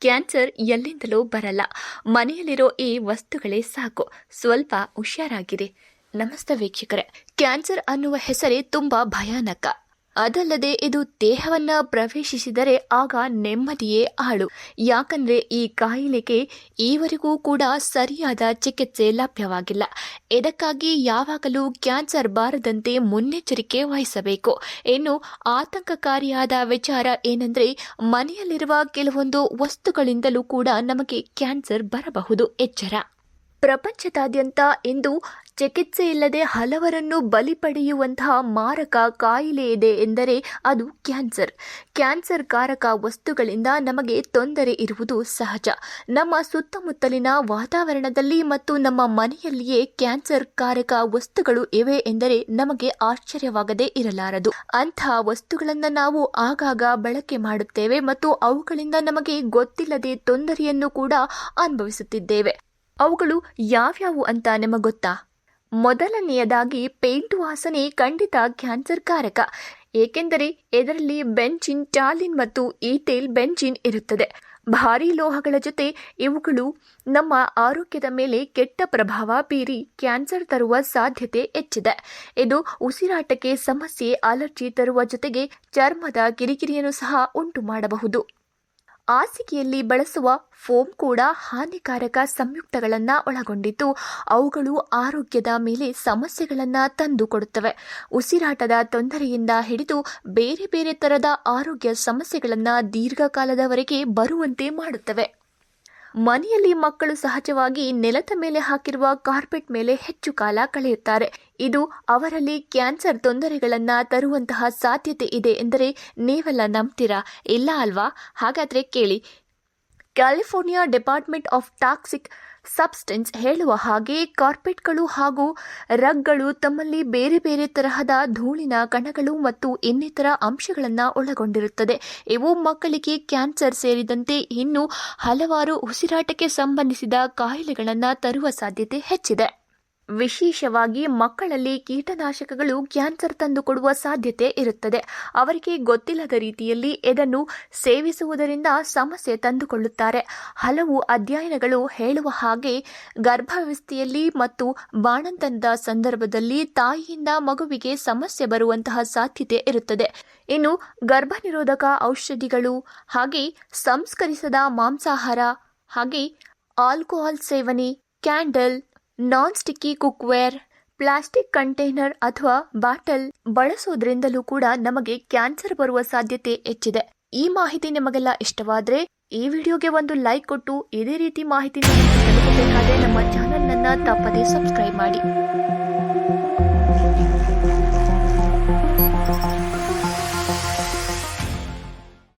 Cancer ಎಲ್ಲಿಂದಲೂ ಬರಲ್ಲ. ಮನೆಯಲ್ಲಿರೋ ಈ ವಸ್ತುಗಳೇ ಸಾಕು. ಸ್ವಲ್ಪ ಹುಷಾರಾಗಿದೆ ನಮಸ್ತೆ ವೀಕ್ಷಕರೇ. ಕ್ಯಾನ್ಸರ್ ಅನ್ನುವ ಹೆಸರೇ ತುಂಬಾ ಭಯಾನಕ. ಅದಲ್ಲದೆ ಇದು ದೇಹವನ್ನ ಪ್ರವೇಶಿಸಿದರೆ ಆಗ ನೆಮ್ಮದಿಯೇ ಹಾಳು ಯಾಕಂದ್ರೆ ಈ ಕಾಯಿಲೆಗೆ ಈವರೆಗೂ ಕೂಡ ಸರಿಯಾದ ಚಿಕಿತ್ಸೆ ಲಭ್ಯವಾಗಿಲ್ಲ. ಇದಕ್ಕಾಗಿ ಯಾವಾಗಲೂ ಕ್ಯಾನ್ಸರ್ ಬಾರದಂತೆ ಮುನ್ನೆಚ್ಚರಿಕೆ ವಹಿಸಬೇಕು. ಇನ್ನು ಆತಂಕಕಾರಿಯಾದ ವಿಚಾರ ಏನಂದ್ರೆ ಮನೆಯಲ್ಲಿರುವ ಕೆಲವೊಂದು ವಸ್ತುಗಳಿಂದಲೂ ಕೂಡ ನಮಗೆ ಕ್ಯಾನ್ಸರ್ ಬರಬಹುದು ಎಚ್ಚರ. ಪ್ರಪಂಚದಾದ್ಯಂತ ಇಂದು ಚಿಕಿತ್ಸೆ ಇಲ್ಲದೆ ಹಲವರನ್ನು ಬಲಿ ಪಡೆಯುವಂತಹ ಮಾರಕ ಕಾಯಿಲೆ ಇದೆ ಎಂದರೆ ಅದು ಕ್ಯಾನ್ಸರ್. ಕ್ಯಾನ್ಸರ್ ಕಾರಕ ವಸ್ತುಗಳಿಂದ ನಮಗೆ ತೊಂದರೆ ಇರುವುದು ಸಹಜ. ನಮ್ಮ ಸುತ್ತಮುತ್ತಲಿನ ವಾತಾವರಣದಲ್ಲಿ ಮತ್ತು ನಮ್ಮ ಮನೆಯಲ್ಲಿಯೇ ಕ್ಯಾನ್ಸರ್ ಕಾರಕ ವಸ್ತುಗಳು ಇವೆ ಎಂದರೆ ನಮಗೆ ಆಶ್ಚರ್ಯವಾಗದೇ ಇರಲಾರದು. ಅಂತಹ ವಸ್ತುಗಳನ್ನು ನಾವು ಆಗಾಗ ಬಳಕೆ ಮಾಡುತ್ತೇವೆ ಮತ್ತು ಅವುಗಳಿಂದ ನಮಗೆ ಗೊತ್ತಿಲ್ಲದೆ ತೊಂದರೆಯನ್ನು ಕೂಡ ಅನುಭವಿಸುತ್ತಿದ್ದೇವೆ. ಅವುಗಳು ಯಾವ್ಯಾವು ಅಂತ ನಿಮಗೆ ಗೊತ್ತಾ? ಮೊದಲನೆಯದಾಗಿ ಪೇಂಟ್ ವಾಸನೆ ಖಂಡಿತ ಕ್ಯಾನ್ಸರ್ ಕಾರಕ ಏಕೆಂದರೆ ಇದರಲ್ಲಿ ಬೆಂಚಿನ್ ಟಾಲಿನ್ ಮತ್ತು ಈಥೇಲ್ ಬೆಂಚಿನ್ ಇರುತ್ತದೆ. ಭಾರೀ ಲೋಹಗಳ ಜೊತೆ ಇವುಗಳು ನಮ್ಮ ಆರೋಗ್ಯದ ಮೇಲೆ ಕೆಟ್ಟ ಪ್ರಭಾವ ಬೀರಿ ಕ್ಯಾನ್ಸರ್ ತರುವ ಸಾಧ್ಯತೆ ಹೆಚ್ಚಿದೆ. ಇದು ಉಸಿರಾಟಕ್ಕೆ ಸಮಸ್ಯೆ, ಅಲರ್ಜಿ ತರುವ ಜೊತೆಗೆ ಚರ್ಮದ ಕಿರಿಕಿರಿಯನ್ನು ಸಹ ಉಂಟು ಮಾಡಬಹುದು ಹಾಸಿಗೆಯಲ್ಲಿ ಬಳಸುವ ಫೋಮ್ ಕೂಡ ಹಾನಿಕಾರಕ ಸಂಯುಕ್ತಗಳನ್ನು ಒಳಗೊಂಡಿದ್ದು, ಅವುಗಳು ಆರೋಗ್ಯದ ಮೇಲೆ ಸಮಸ್ಯೆಗಳನ್ನು ತಂದುಕೊಡುತ್ತವೆ. ಉಸಿರಾಟದ ತೊಂದರೆಯಿಂದ ಹಿಡಿದು ಬೇರೆ ಬೇರೆ ತರದ ಆರೋಗ್ಯ ಸಮಸ್ಯೆಗಳನ್ನು ದೀರ್ಘಕಾಲದವರೆಗೆ ಬರುವಂತೆ ಮಾಡುತ್ತವೆ. ಮನೆಯಲ್ಲಿ ಮಕ್ಕಳು ಸಹಜವಾಗಿ ನೆಲದ ಮೇಲೆ ಹಾಕಿರುವ ಕಾರ್ಪೆಟ್ ಮೇಲೆ ಹೆಚ್ಚು ಕಾಲ ಕಳೆಯುತ್ತಾರೆ. ಇದು ಅವರಲ್ಲಿ ಕ್ಯಾನ್ಸರ್ ತೊಂದರೆಗಳನ್ನು ತರುವಂತಹ ಸಾಧ್ಯತೆ ಇದೆ ಎಂದರೆ ನೀವೆಲ್ಲ ನಂಬ್ತೀರಾ? ಇಲ್ಲ ಅಲ್ವಾ? ಹಾಗಾದ್ರೆ ಕೇಳಿ. California department of toxic substance ಹೇಳುವ ಹಾಗೆ ಕಾರ್ಪೆಟ್ಗಳು ಹಾಗೂ ರಗ್ಗಳು ತಮ್ಮಲ್ಲಿ ಬೇರೆ ಬೇರೆ ತರಹದ ಧೂಳಿನ ಕಣಗಳು ಮತ್ತು ಇನ್ನಿತರ ಅಂಶಗಳನ್ನು ಒಳಗೊಂಡಿರುತ್ತದೆ. ಇವು ಮಕ್ಕಳಿಗೆ ಕ್ಯಾನ್ಸರ್ ಸೇರಿದಂತೆ ಇನ್ನೂ ಹಲವಾರು ಉಸಿರಾಟಕ್ಕೆ ಸಂಬಂಧಿಸಿದ ಕಾಯಿಲೆಗಳನ್ನು ತರುವ ಸಾಧ್ಯತೆ ಹೆಚ್ಚಿದೆ. ವಿಶೇಷವಾಗಿ ಮಕ್ಕಳಲ್ಲಿ ಕೀಟನಾಶಕಗಳು ಕ್ಯಾನ್ಸರ್ ತಂದುಕೊಡುವ ಸಾಧ್ಯತೆ ಇರುತ್ತದೆ. ಅವರಿಗೆ ಗೊತ್ತಿಲ್ಲದ ರೀತಿಯಲ್ಲಿ ಇದನ್ನು ಸೇವಿಸುವುದರಿಂದ ಸಮಸ್ಯೆ ತಂದುಕೊಳ್ಳುತ್ತಾರೆ. ಹಲವು ಅಧ್ಯಯನಗಳು ಹೇಳುವ ಹಾಗೆ ಗರ್ಭಾವಸ್ಥೆಯಲ್ಲಿ ಮತ್ತು ಬಾಣಂತನದ ಸಂದರ್ಭದಲ್ಲಿ ತಾಯಿಯಿಂದ ಮಗುವಿಗೆ ಸಮಸ್ಯೆ ಬರುವಂತಹ ಸಾಧ್ಯತೆ ಇರುತ್ತದೆ. ಇನ್ನು ಗರ್ಭನಿರೋಧಕ ಔಷಧಿಗಳು ಹಾಗೆ ಸಂಸ್ಕರಿಸದ ಮಾಂಸಾಹಾರ ಹಾಗೆ ಆಲ್ಕೋಹಾಲ್ ಸೇವನೆ, candle non sticky cookware plastic container ಅಥವಾ ಬಾಟಲ್ ಬಳಸೋದ್ರಿಂದಲೂ ಕೂಡ ನಮಗೆ ಕ್ಯಾನ್ಸರ್ ಬರುವ ಸಾಧ್ಯತೆ ಹೆಚ್ಚಿದೆ. ಈ ಮಾಹಿತಿ ನಿಮಗೆಲ್ಲ ಇಷ್ಟವಾದ್ರೆ ಈ ವಿಡಿಯೋಗೆ ಒಂದು ಲೈಕ್ ಕೊಟ್ಟು ಇದೇ ರೀತಿ ಮಾಹಿತಿ ನಮ್ಮ ಚಾನೆಲ್ ತಪ್ಪದೇ ಸಬ್ಸ್ಕ್ರೈಬ್ ಮಾಡಿ.